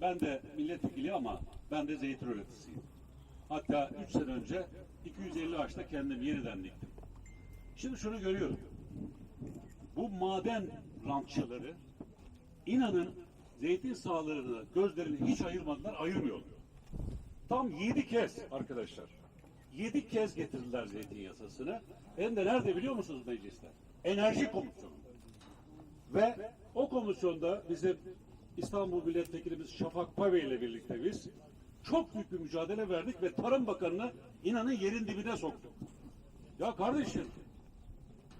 ben de milletvekili ama ben de zeytin üreticisiyim. Hatta 3 sene önce 250 ağaçta kendim yeniden diktim. Şimdi şunu görüyorum. Bu maden rantçıları inanın zeytin sahalarını gözlerini hiç ayırmadılar, ayırmıyorlar. Tam yedi kez arkadaşlar. Yedi kez getirdiler zeytin yasasını. Hem de nerede biliyor musunuz mecliste? Enerji komisyonu. Ve o komisyonda bizim İstanbul Milletvekilimiz Şafak Pave ile birlikte biz çok büyük bir mücadele verdik ve Tarım Bakanı'nı inanın yerin dibine soktuk. Ya kardeşim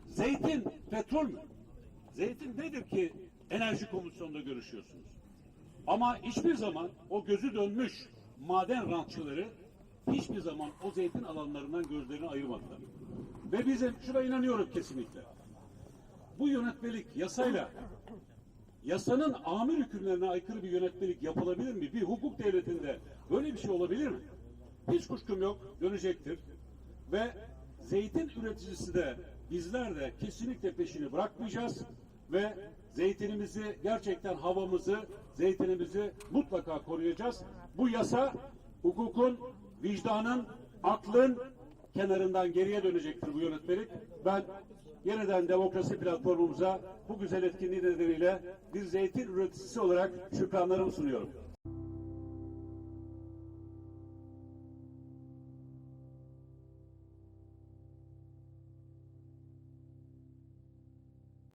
zeytin petrol mü? Zeytin nedir ki enerji komisyonunda görüşüyorsunuz? Ama hiçbir zaman o gözü dönmüş maden rantçıları hiçbir zaman o zeytin alanlarından gözlerini ayırmadılar. Ve bizim şuna inanıyorum kesinlikle. Bu yönetmelik yasayla yasanın amir hükümlerine aykırı bir yönetmelik yapılabilir mi? Bir hukuk devletinde böyle bir şey olabilir mi? Hiç kuşkum yok, dönecektir. Ve zeytin üreticisi de bizler de kesinlikle peşini bırakmayacağız ve zeytinimizi gerçekten havamızı, zeytinimizi mutlaka koruyacağız. Bu yasa hukukun, vicdanın, aklın kenarından geriye dönecektir bu yönetmelik. Ben yeniden demokrasi platformumuza bu güzel etkinliği nedeniyle bir zeytin üreticisi olarak şükranlarımı sunuyorum.